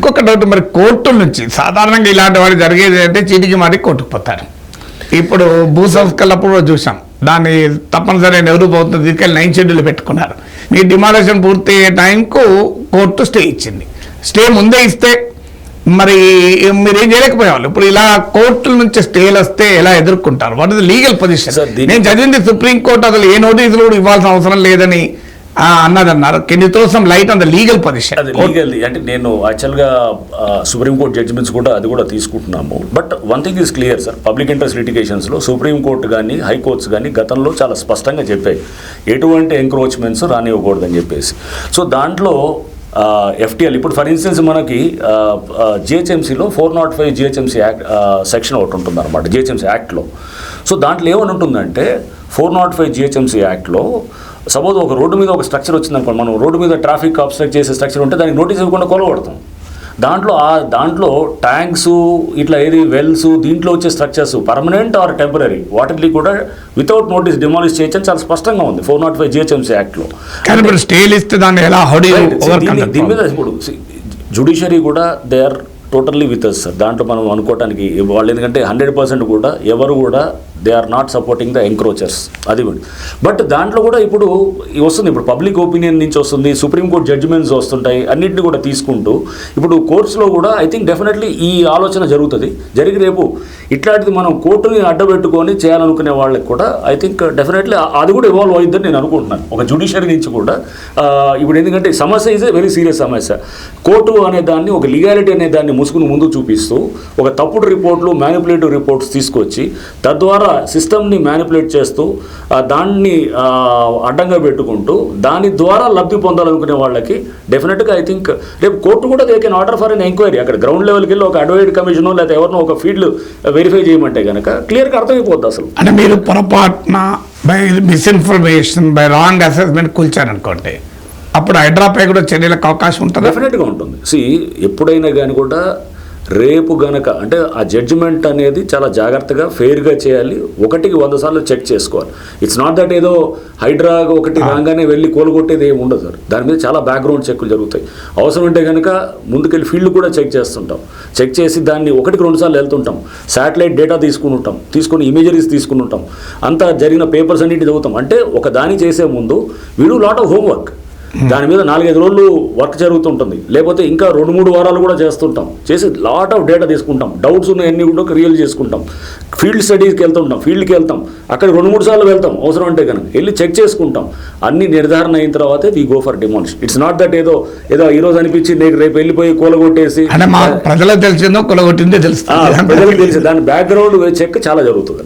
ఇంకొక డౌట్ మరి కోర్టుల నుంచి సాధారణంగా ఇలాంటి వాడు జరిగేది అంటే చీటికి మారి కోర్టుకు పోతారు. ఇప్పుడు భూ సంస్కరణప్పుడు చూసాం దాన్ని తప్పనిసరి నెహ్రూ ప్రభుత్వం తీసుకెళ్ళి నైన్ షెడ్యూల్ పెట్టుకున్నారు. మీ డిమాలేషన్ పూర్తి అయ్యే టైంకు కోర్టు స్టే ఇచ్చింది. స్టే ముందే ఇస్తే మరి మీరు ఏం చేయలేకపోయేవాళ్ళు. ఇప్పుడు ఇలా కోర్టుల నుంచి స్టేలు వస్తే ఎలా ఎదుర్కొంటారు? What is legal position. నేను చదివింది సుప్రీం కోర్టు అసలు ఏ నోటీసులు కూడా ఇవ్వాల్సిన అవసరం లేదని ఆ, అన్నదన్నారు. Can you some light on the legal position. అది లీగల్ అంటే నేను యాక్చువల్గా సుప్రీంకోర్టు జడ్జిమెంట్స్ కూడా అది కూడా తీసుకుంటున్నాము. But one thing is clear sir. Public interest లిటిగేషన్స్లో supreme court కానీ హైకోర్ట్స్ కానీ గతంలో చాలా స్పష్టంగా చెప్పాయి. ఎటువంటి ఎంక్రోచ్మెంట్స్ రానివ్వకూడదని చెప్పేసి. సో దాంట్లో ఎఫ్టీఎల్ ఇప్పుడు ఫర్ ఇన్స్టెన్స్ మనకి జిహెచ్ఎంసీలో four not five GHMC act section ఒకటి ఉంటుంది అనమాట జిహెచ్ఎంసీ యాక్ట్లో. సో దాంట్లో ఏమని ఉంటుందంటే ఫోర్ నాట్ ఫైవ్ జిహెచ్ఎంసీ యాక్ట్లో సపోజ్ ఒక రోడ్డు మీద ఒక స్ట్రక్చర్ వచ్చిందనుకోండి మనం రోడ్డు మీద ట్రాఫిక్ అబ్స్ట్రక్ట్ చేసే స్ట్రక్చర్ ఉంటే దానికి నోటీస్ ఇవ్వకుండా కొలవడతాం దాంట్లో ఆ దాంట్లో ట్యాంక్స్ ఇట్లా ఏది వెల్స్ దీంట్లో వచ్చే స్ట్రక్చర్స్ పర్మనెంట్ ఆర్ టెంపరీ వాటిని కూడా వితౌట్ నోటీస్ డిమాలిష్ చేయొచ్చని చాలా స్పష్టంగా ఉంది ఫోర్ నాట్ ఫైవ్ జిహెచ్ఎంసీ యాక్ట్లో. దీని మీద ఇప్పుడు జుడిషియరీ కూడా they are totally with us sir దాంట్లో మనం అనుకోవటానికి వాళ్ళు ఎందుకంటే హండ్రెడ్ పర్సెంట్ కూడా ఎవరు కూడా they are not supporting the encroachers అది కూడా. బట్ దాంట్లో కూడా ఇప్పుడు వస్తుంది ఇప్పుడు పబ్లిక్ ఒపీనియన్ నుంచి వస్తుంది సుప్రీంకోర్టు జడ్జిమెంట్స్ వస్తుంటాయి అన్నింటినీ కూడా తీసుకుంటూ ఇప్పుడు కోర్ట్స్లో కూడా ఐ థింక్ డెఫినెట్లీ ఈ ఆలోచన జరుగుతుంది. జరిగి రేపు ఇట్లాంటిది మనం కోర్టుని అడ్డబెట్టుకొని చేయాలనుకునే వాళ్ళకి కూడా ఐ థింక్ డెఫినెట్లీ అది కూడా ఇవాల్వ్ అయిందని నేను అనుకుంటున్నాను. ఒక జ్యుడిషియరీ నుంచి కూడా ఇప్పుడు ఎందుకంటే సమస్య ఇస్ వెరీ సీరియస్ సమస్య. కోర్టు అనే దాన్ని ఒక లీగాలిటీ అనే దాన్ని ముసుగును ముందు చూపిస్తూ ఒక తప్పుడు రిపోర్ట్లు మ్యానిపులేటివ్ రిపోర్ట్స్ తీసుకొచ్చి తద్వారా సిస్టమ్ని మ్యానిపులేట్ చేస్తూ దాన్ని అడ్డంగా పెట్టుకుంటూ దాని ద్వారా లబ్ధి పొందాలనుకునే వాళ్ళకి డెఫినెట్గా ఐ థింక్ రేపు కోర్టు కూడా they can order for an enquiry అక్కడ గ్రౌండ్ లెవెల్కి వెళ్ళి ఒక అడ్వైట్ కమిషన్ లేదా ఎవరినో ఒక ఫీల్డ్ వెరిఫై చేయమంటే కనుక క్లియర్గా అర్థమైపోద్ది అసలు. అంటే మీరు పొరపాటున by misinformation by wrong assessment కూల్చారనుకోండి అప్పుడు హైడ్రాపై కూడా చర్యలకు అవకాశం ఉంటుందా? డెఫినెట్గా ఉంటుంది. సి ఎప్పుడైనా కానీ కూడా రేపు గనక అంటే ఆ జడ్జిమెంట్ అనేది చాలా జాగ్రత్తగా ఫెయిర్గా చేయాలి. ఒకటికి వంద సార్లు చెక్ చేసుకోవాలి. ఇట్స్ నాట్ దట్ ఏదో హైడ్రా ఒకటి రాగానే వెళ్ళి కోలుకొట్టేది ఏమి ఉండదు సార్. దాని మీద చాలా బ్యాక్గ్రౌండ్ చెక్లు జరుగుతాయి. అవసరం ఉంటే కనుక ముందుకెళ్ళి ఫీల్డ్ కూడా చెక్ చేస్తుంటాం. చెక్ చేసి దాన్ని ఒకటికి రెండు సార్లు వెళ్తుంటాం. శాటిలైట్ డేటా తీసుకుని ఉంటాం. తీసుకుని ఇమేజరీస్ తీసుకుని ఉంటాం. అంతా జరిగిన పేపర్స్ అన్నిటి చదువుతాం. అంటే ఒక దాని చేసే ముందు వీడు లాట్ ఆఫ్ హోంవర్క్ దాని మీద నాలుగైదు రోజులు వర్క్ జరుగుతుంటుంది. లేకపోతే ఇంకా రెండు మూడు వారాలు కూడా చేస్తుంటాం. చేసి లాట్ ఆఫ్ డేటా తీసుకుంటాం. డౌట్స్ ఉన్నాయన్నీ కూడా క్లియర్ చేసుకుంటాం. ఫీల్డ్ స్టడీస్కి వెళ్తుంటాం. ఫీల్డ్కి వెళ్తాం. అక్కడ రెండు మూడు సార్లు వెళ్తాం. అవసరం అంటే కనుక. వెళ్ళి చెక్ చేసుకుంటాం. అన్ని నిర్ధారణ అయిన తర్వాతే we go for demolish it's not that ఏదో ఏదో ఈ రోజు అనిపించి నీకు రేపు వెళ్ళిపోయి కూలగొట్టేసి ప్రజలకు తెలిసిందో కొలగొట్టిందో ఆ, తెలుస్తుంది ప్రజలకు తెలిసి దాని బ్యాక్గ్రౌండ్ చెక్ చాలా జరుగుతుంది